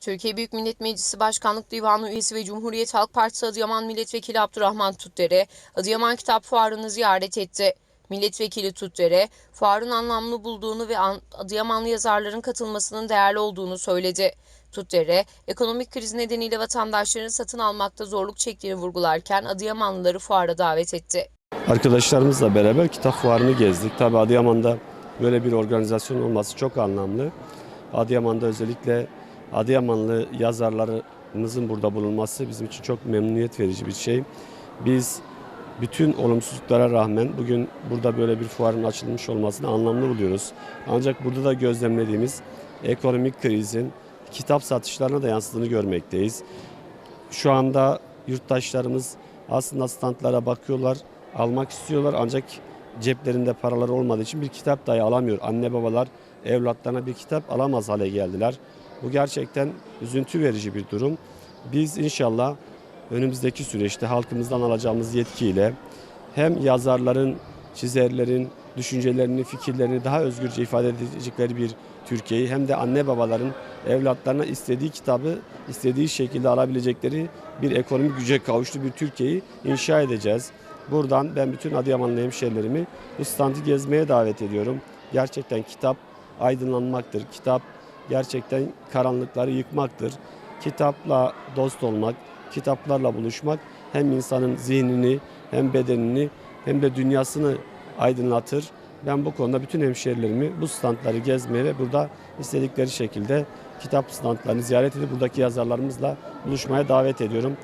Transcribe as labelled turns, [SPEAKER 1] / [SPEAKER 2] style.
[SPEAKER 1] Türkiye Büyük Millet Meclisi Başkanlık Divanı üyesi ve Cumhuriyet Halk Partisi Adıyaman Milletvekili Abdurrahman Tutdere, Adıyaman Kitap Fuarı'nı ziyaret etti. Milletvekili Tutdere, fuarın anlamlı bulduğunu ve An- Adıyamanlı yazarların katılmasının değerli olduğunu söyledi. Tutdere, ekonomik kriz nedeniyle vatandaşların satın almakta zorluk çektiğini vurgularken Adıyamanlıları fuara davet etti.
[SPEAKER 2] Arkadaşlarımızla beraber kitap fuarını gezdik. Tabii Adıyaman'da böyle bir organizasyon olması çok anlamlı. Adıyaman'da özellikle Adıyamanlı yazarlarımızın burada bulunması bizim için çok memnuniyet verici bir şey. Biz bütün olumsuzluklara rağmen bugün burada böyle bir fuarın açılmış olmasını anlamlı buluyoruz. Ancak burada da gözlemlediğimiz ekonomik krizin kitap satışlarına da yansıdığını görmekteyiz. Şu anda yurttaşlarımız aslında standlara bakıyorlar, almak istiyorlar ancak ceplerinde paraları olmadığı için bir kitap dahi alamıyor. Anne babalar evlatlarına bir kitap alamaz hale geldiler. Bu gerçekten üzüntü verici bir durum. Biz inşallah önümüzdeki süreçte halkımızdan alacağımız yetkiyle hem yazarların, çizerlerin düşüncelerini, fikirlerini daha özgürce ifade edecekleri bir Türkiye'yi hem de anne babaların evlatlarına istediği kitabı istediği şekilde alabilecekleri bir ekonomik güce kavuştu bir Türkiye'yi inşa edeceğiz. Buradan ben bütün Adıyamanlı hemşehrilerimi bu standı gezmeye davet ediyorum. Gerçekten kitap aydınlanmaktır. Kitap gerçekten karanlıkları yıkmaktır. Kitapla dost olmak, kitaplarla buluşmak hem insanın zihnini hem bedenini hem de dünyasını aydınlatır. Ben bu konuda bütün hemşehrilerimi bu standları gezmeye ve burada istedikleri şekilde kitap standlarını ziyaret edip buradaki yazarlarımızla buluşmaya davet ediyorum.